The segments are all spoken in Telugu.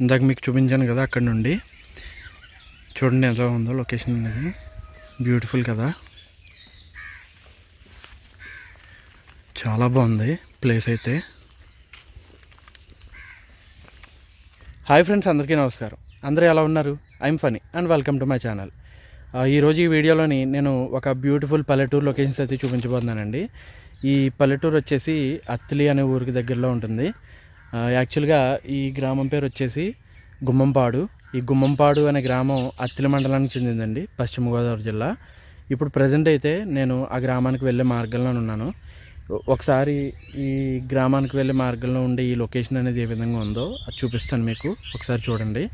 ఇందాక మీకు చూపించాను కదా అక్కడ నుండి. చూడండి ఎలా ఉందో లొకేషన్ అనేది. బ్యూటిఫుల్ కదా. చాలా బాగుంది ప్లేస్ అయితే. హాయ్ ఫ్రెండ్స్ అందరికీ నమస్కారం. అందరూ ఎలా ఉన్నారు? I'm Phani and welcome to my channel ఈరోజు ఈ వీడియోలోని నేను ఒక బ్యూటిఫుల్ పల్లెటూరు లొకేషన్స్ అయితే చూపించబోతున్నానండి. ఈ పల్లెటూరు వచ్చేసి అత్తిలి అనే ఊరికి దగ్గరలో ఉంటుంది. యాక్చువల్గా ఈ గ్రామం పేరు వచ్చేసి గుమ్మంపాడు. ఈ గుమ్మంపాడు అనే గ్రామం అత్తిలి మండలానికి చెందిందండి పశ్చిమ గోదావరి జిల్లా. ఇప్పుడు ప్రజెంట్ అయితే నేను ఆ గ్రామానికి వెళ్ళే మార్గంలో ఉన్నాను. ఒకసారి ఈ గ్రామానికి వెళ్ళే మార్గంలో ఉండే ఈ లొకేషన్ అనేది ఏ విధంగా ఉందో అది చూపిస్తాను మీకు. ఒకసారి చూడండి.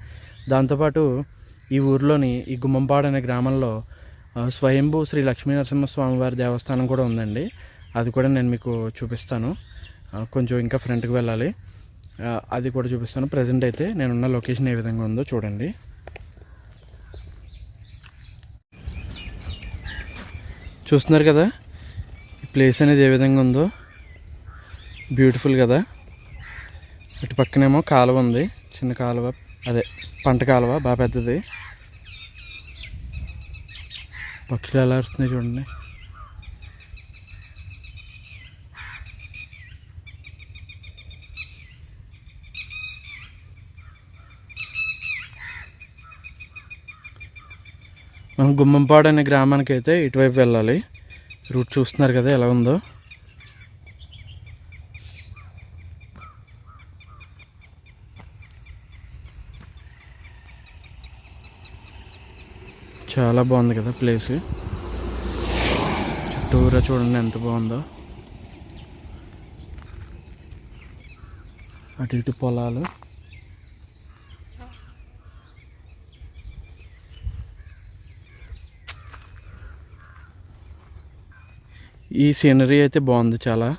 దాంతోపాటు ఈ ఊర్లోని ఈ గుమ్మంపాడు అనే గ్రామంలో స్వయంభూ శ్రీ లక్ష్మీ నరసింహస్వామి వారి దేవస్థానం కూడా ఉందండి. అది కూడా నేను మీకు చూపిస్తాను. కొంచెం ఇంకా ఫ్రంట్కి వెళ్ళాలి. అది కూడా చూపిస్తాను. ప్రజెంట్ అయితే నేనున్న లొకేషన్ ఏ విధంగా ఉందో చూడండి. చూస్తున్నారు కదా? ఈ ప్లేస్ అనేది ఏ విధంగా ఉందో? బ్యూటిఫుల్ కదా? ఇటు పక్కనేమో కాలువ ఉంది. చిన్న కాలువ. అదే పంట కాలువ. బాగా పెద్దది. పక్షులు ఎలా వస్తున్నాయి చూడండి. మనం గుమ్మంపాడు అనే గ్రామానికి అయితే ఇటువైపు వెళ్ళాలి. రూట్ చూస్తున్నారు కదా ఎలా ఉందో. చాలా బాగుంది కదా ప్లేస్. చుట్టూరా చూడండి ఎంత బాగుందో. అటు ఇటు పొలాలు. ఈ సీనరీ అయితే బాగుంది చాలా.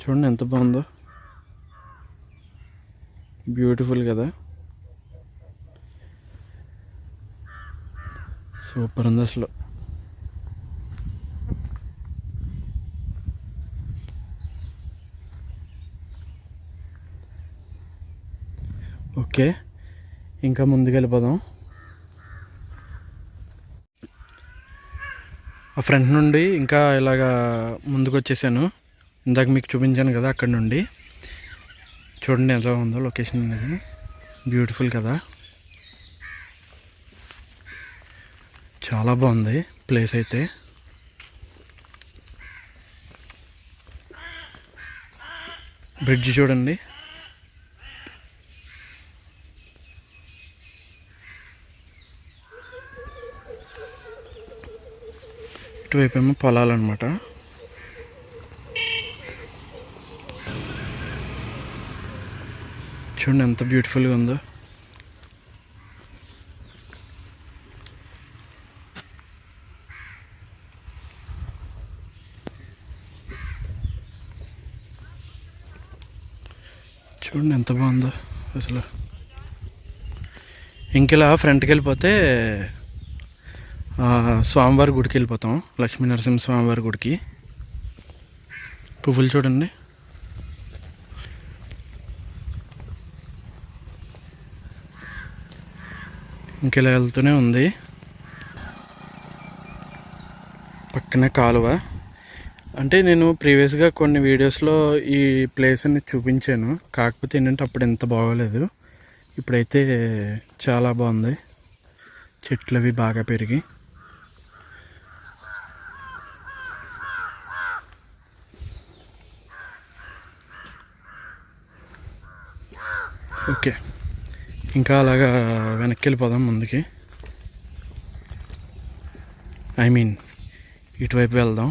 చూడండి ఎంత బాగుందో. బ్యూటిఫుల్ కదా. సూపర్ ఉంది అసలు. ఓకే ఇంకా ముందుకు వెళ్ళిపోదాం ఫ్రంట్ నుండి ఇంకా ఇలాగా ముందుకు వచ్చేసాను ఇందాక మీకు చూపించాను కదా అక్కడ నుండి. చూడండి ఎలా ఉందో లొకేషన్ అనేది. బ్యూటిఫుల్ కదా. చాలా బాగుంది ప్లేస్ అయితే. బ్రిడ్జ్ చూడండి. ఇటువైపు ఏమో పొలాలన్నమాట. చూడండి ఎంత బ్యూటిఫుల్గా ఉందో. చూడండి ఎంత బాగుందో అసలు. ఇంకెలా ఫ్రంట్కి వెళ్ళిపోతే స్వామివారి గుడికి వెళ్ళిపోతాం. లక్ష్మీ నరసింహ స్వామివారి గుడికి. పువ్వులు చూడండి. ఇంకెలా వెళ్తూనే ఉంది. పక్కనే కాలువ. అంటే నేను ప్రీవియస్గా కొన్ని వీడియోస్లో ఈ ప్లేస్ని చూపించాను. కాకపోతే ఏంటంటే అప్పుడు ఎంత బాగోలేదు. ఇప్పుడైతే చాలా బాగుంది. చెట్లు అవి బాగా పెరిగి. ఓకే. ఇంకా అలాగా వెనక్కి వెళ్ళిపోదాం ముందుకి. ఐ మీన్ ఇటువైపు వెళ్దాం.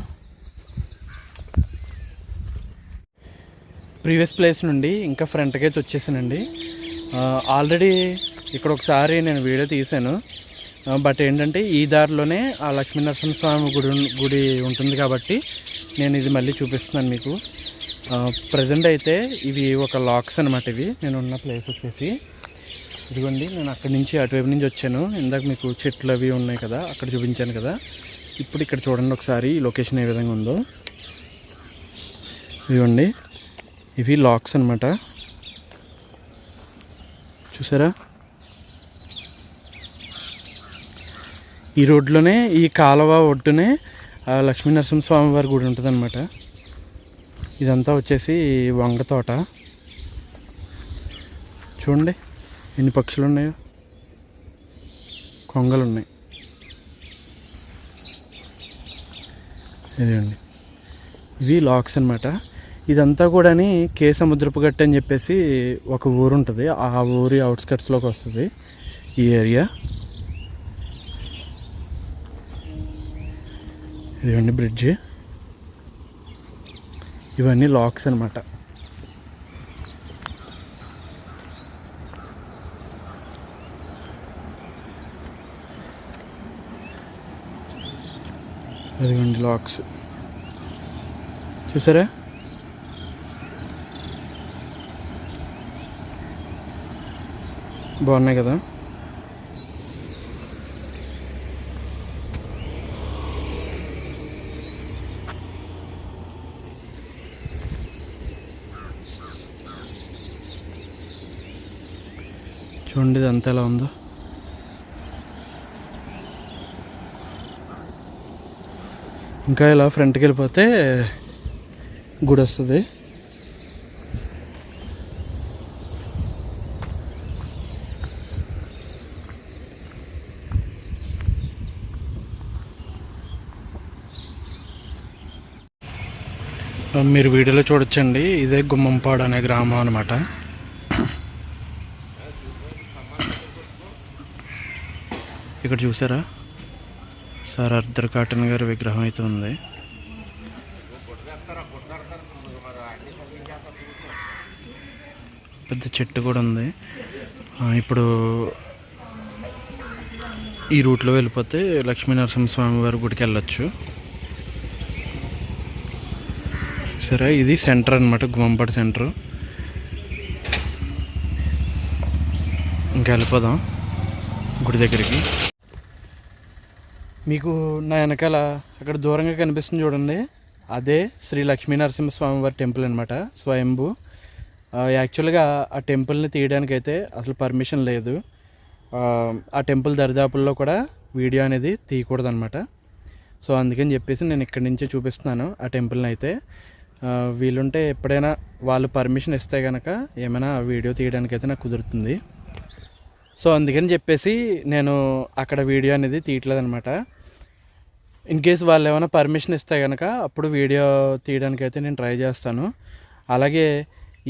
ప్రీవియస్ ప్లేస్ నుండి ఇంకా ఫ్రంట్కి అయితే వచ్చేసానండి. ఆల్రెడీ ఇక్కడ ఒకసారి నేను వీడియో తీశాను. బట్ ఏంటంటే ఈ దారిలోనే ఆ లక్ష్మీనరసింహ స్వామి గుడి గుడి ఉంటుంది కాబట్టి నేను ఇది మళ్ళీ చూపిస్తున్నాను మీకు. ప్రజెంట్ అయితే ఇవి ఒక లాక్స్ అనమాట ఇవి. నేను ఉన్న ప్లేస్ వచ్చేసి. ఇదిగోండి నేను అక్కడి నుంచి అటువైపు నుంచి వచ్చాను. ఇందాక మీకు చెట్లు అవి ఉన్నాయి కదా అక్కడ చూపించాను కదా. ఇప్పుడు ఇక్కడ చూడండి ఒకసారి ఈ లొకేషన్ ఏ విధంగా ఉందో. ఇదిగోండి ఇవి లాక్స్ అనమాట చూసారా? ఈ రోడ్లోనే ఈ కాలువ ఒడ్డునే ఆ లక్ష్మీ నరసింహస్వామి వారి గుడి ఉంటుంది అనమాట ఇదంతా వచ్చేసి వంగ తోట. చూడండి ఎన్ని పక్షులు ఉన్నాయో కొంగలు ఉన్నాయి ఇదండి ఇవి లాక్స్ అనమాట ఇదంతా కూడాని కే సముద్రపు గట్టు అని చెప్పేసి ఒక ఊరు ఉంటుంది. ఆ ఊరి అవుట్స్కట్స్లోకి వస్తుంది ఈ ఏరియా ఇదిగోండి బ్రిడ్జ్ ఇవన్నీ లాక్స్ అనమాట అదిగోండి లాక్స్. చూసారా? బాగున్నాయి కదా? చూడండి అంత ఎలా ఉందో. ఇంకా ఇలా ఫ్రంట్కి వెళ్ళిపోతే గుడి వస్తుంది. మీరు వీడియోలో చూడొచ్చండి. ఇదే గుమ్మంపాడు అనే గ్రామం అనమాట ఇక్కడ చూసారా? సార్ అర్ధర్ కాటన్ గారి విగ్రహం అయితే ఉంది. పెద్ద చెట్టు కూడా ఉంది. ఇప్పుడు ఈ రూట్లో వెళ్ళిపోతే లక్ష్మీనరసింహస్వామి వారి గుడికి వెళ్ళొచ్చు. సరే ఇది సెంటర్ అనమాట గుమ్మంపాడు సెంటర్. ఇంకా వెళ్ళిపోదాం గుడి దగ్గరికి. మీకు నా వెనకాల అక్కడ దూరంగా కనిపిస్తుంది చూడండి. అదే శ్రీ లక్ష్మీ నరసింహస్వామి వారి టెంపుల్ అనమాట స్వయంభు. యాక్చువల్గా ఆ టెంపుల్ని తీయడానికి అయితే అసలు పర్మిషన్ లేదు. ఆ, టెంపుల్ దరిదాపుల్లో కూడా వీడియో అనేది తీయకూడదు అనమాట సో అందుకని చెప్పేసి నేను ఇక్కడి నుంచే చూపిస్తున్నాను ఆ టెంపుల్ని అయితే. ఆ, వీలుంటే ఎప్పుడైనా వాళ్ళు పర్మిషన్ ఇస్తే కనుక ఏమైనా వీడియో తీయడానికి అయితే నాకు కుదురుతుంది. సో అందుకని చెప్పేసి నేను అక్కడ వీడియో అనేది తీయట్లేదు అనమాట ఇన్ కేస్ వాళ్ళు ఏమైనా పర్మిషన్ ఇస్తే కనుక అప్పుడు వీడియో తీయడానికి అయితే నేను ట్రై చేస్తాను. అలాగే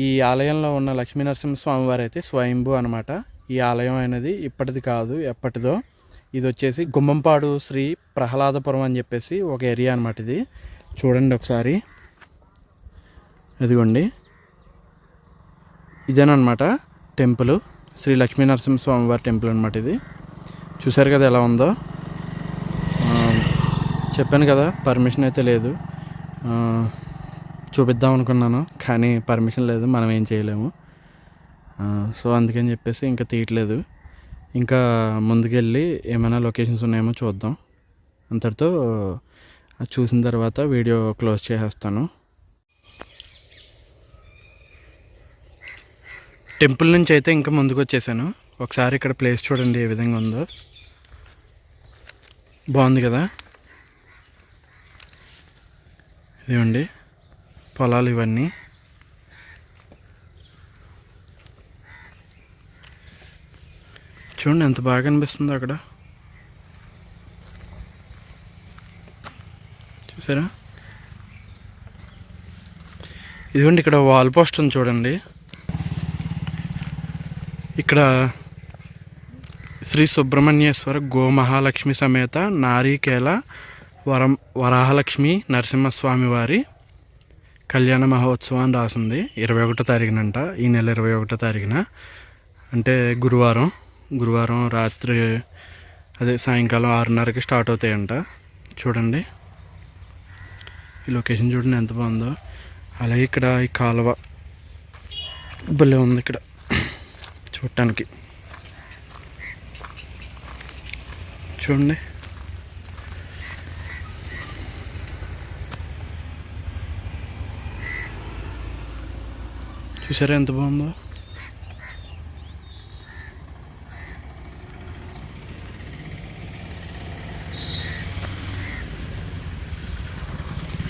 ఈ ఆలయంలో ఉన్న లక్ష్మీనరసింహస్వామి వారు అయితే స్వయంభూ అనమాట ఈ ఆలయం అనేది ఇప్పటిది కాదు ఎప్పటిదో. ఇది వచ్చేసి గుమ్మంపాడు శ్రీ ప్రహ్లాదపురం అని చెప్పేసి ఒక ఏరియా అనమాట ఇది. చూడండి ఒకసారి. ఇదిగోండి. ఇదేనమాట టెంపుల్. శ్రీ లక్ష్మీనరసింహస్వామి వారి టెంపుల్ అనమాట ఇది. చూసారు కదా ఎలా ఉందో? చెప్పాను కదా పర్మిషన్ అయితే లేదు. చూపిద్దాం అనుకున్నాను కానీ పర్మిషన్ లేదు మనం ఏం చేయలేము. సో అందుకని చెప్పేసి ఇంకా తీయట్లేదు. ఇంకా ముందుకెళ్ళి ఏమైనా లొకేషన్స్ ఉన్నాయేమో చూద్దాం. అంతటితో చూసిన తర్వాత వీడియో క్లోజ్ చేసేస్తాను. టెంపుల్ నుంచి అయితే ఇంకా ముందుకు వచ్చేసాను ఒకసారి ఇక్కడ ప్లేస్ చూడండి ఏ విధంగా ఉందో. బాగుంది కదా? ఇదిగోండి పొలాలు ఇవన్నీ. చూడండి ఎంత బాగా అనిపిస్తుందో అక్కడ. చూసారా? ఇదిగోండి ఇక్కడ వాల్ పోస్ట్ ఉంది చూడండి. ఇక్కడ శ్రీ సుబ్రహ్మణ్యేశ్వర గోమహాలక్ష్మి సమేత నారీకేల వరం వరాహలక్ష్మి నరసింహస్వామి వారి కళ్యాణ మహోత్సవం అని రాసింది. ఇరవై ఒకటో తారీఖునంట. ఈ నెల ఇరవై ఒకటో తారీఖున. అంటే గురువారం. గురువారం రాత్రి అదే సాయంకాలం ఆరున్నరకి స్టార్ట్ అవుతాయంట. చూడండి. ఈ లొకేషన్ చూడండి ఎంత బాగుందో. అలాగే ఇక్కడ ఈ కాలువ భలే ఉంది ఇక్కడ. చూడటానికి. చూడండి. చూసారా ఎంత బాగుందో?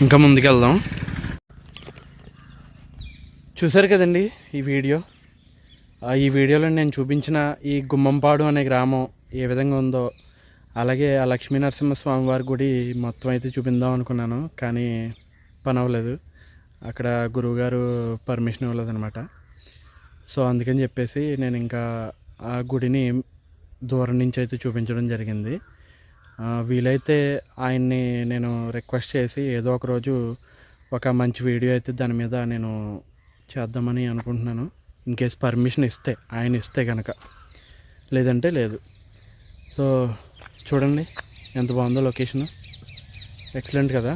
ఇంకా ముందుకెళ్దాం. చూసారు కదండి ఈ వీడియో? ఈ వీడియోలో నేను చూపించిన ఈ గుమ్మంపాడు అనే గ్రామం ఏ విధంగా ఉందో అలాగే ఆ లక్ష్మీనరసింహ స్వామివారి గుడి మొత్తం అయితే చూపిందాం అనుకున్నాను కానీ పని అవ్వలేదు. అక్కడ గురువుగారు పర్మిషన్ ఇవ్వలేదనమాట సో అందుకని చెప్పేసి నేను ఇంకా ఆ గుడిని దూరం నుంచి అయితే చూపించడం జరిగింది. వీలైతే ఆయన్ని నేను రిక్వెస్ట్ చేసి ఏదో ఒక రోజు ఒక మంచి వీడియో అయితే దాని మీద నేను చేద్దామని అనుకుంటున్నాను. ఇన్ కేస్ పర్మిషన్ ఇస్తే ఆయన ఇస్తే కనుక లేదంటే లేదు. సో చూడండి ఎంత బాగుందో లొకేషన్. ఎక్సలెంట్ కదా.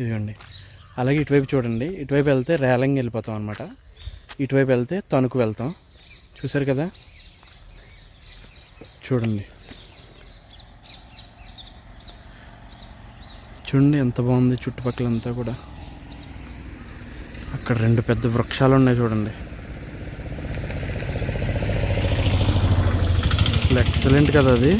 ఇదిగోండి. అలాగే ఇటువైపు చూడండి. ఇటువైపు వెళ్తే రేలంగి వెళ్ళిపోతాం అనమాట ఇటువైపు వెళ్తే తణుకు వెళ్తాం. చూసారు కదా? చూడండి. చూడండి ఎంత బాగుంది చుట్టుపక్కలంతా కూడా. అక్కడ రెండు పెద్ద వృక్షాలు ఉన్నాయి చూడండి. అసలు ఎక్సలెంట్ కదా అది.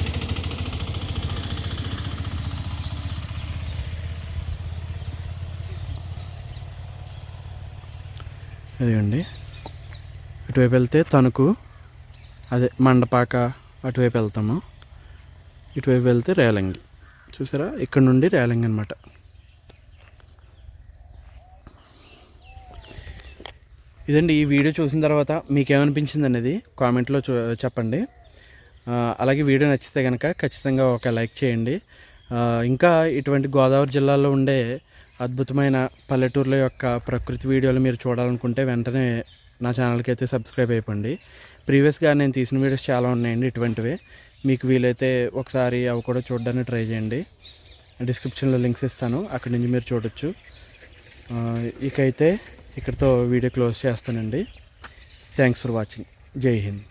ఇదిగండి. ఇటువైపు వెళ్తే తణుకు అదే మండపాక అటువైపు వెళ్తాము. ఇటువైపు వెళ్తే రేలంగి. చూసారా? ఇక్కడ నుండి రేలంగి అనమాట ఇదండి ఈ వీడియో చూసిన తర్వాత మీకేమనిపించింది అనేది కామెంట్లో చూ చెప్పండి. అలాగే వీడియో నచ్చితే కనుక ఖచ్చితంగా ఒక లైక్ చేయండి. ఇంకా ఇటువంటి గోదావరి జిల్లాలో ఉండే అద్భుతమైన పల్లెటూర్ల యొక్క ప్రకృతి వీడియోలు మీరు చూడాలనుకుంటే వెంటనే నా ఛానల్కి అయితే సబ్స్క్రైబ్ అయిపోండి. ప్రీవియస్గా నేను తీసిన వీడియోస్ చాలా ఉన్నాయండి ఇటువంటివి. మీకు వీలైతే ఒకసారి అవి కూడా చూడడానికి ట్రై చేయండి. డిస్క్రిప్షన్లో లింక్స్ ఇస్తాను అక్కడి నుంచి మీరు చూడొచ్చు. ఇకైతే ఇక్కడితో వీడియో క్లోజ్ చేస్తానండి. థ్యాంక్స్ ఫర్ వాచింగ్ జై హింద్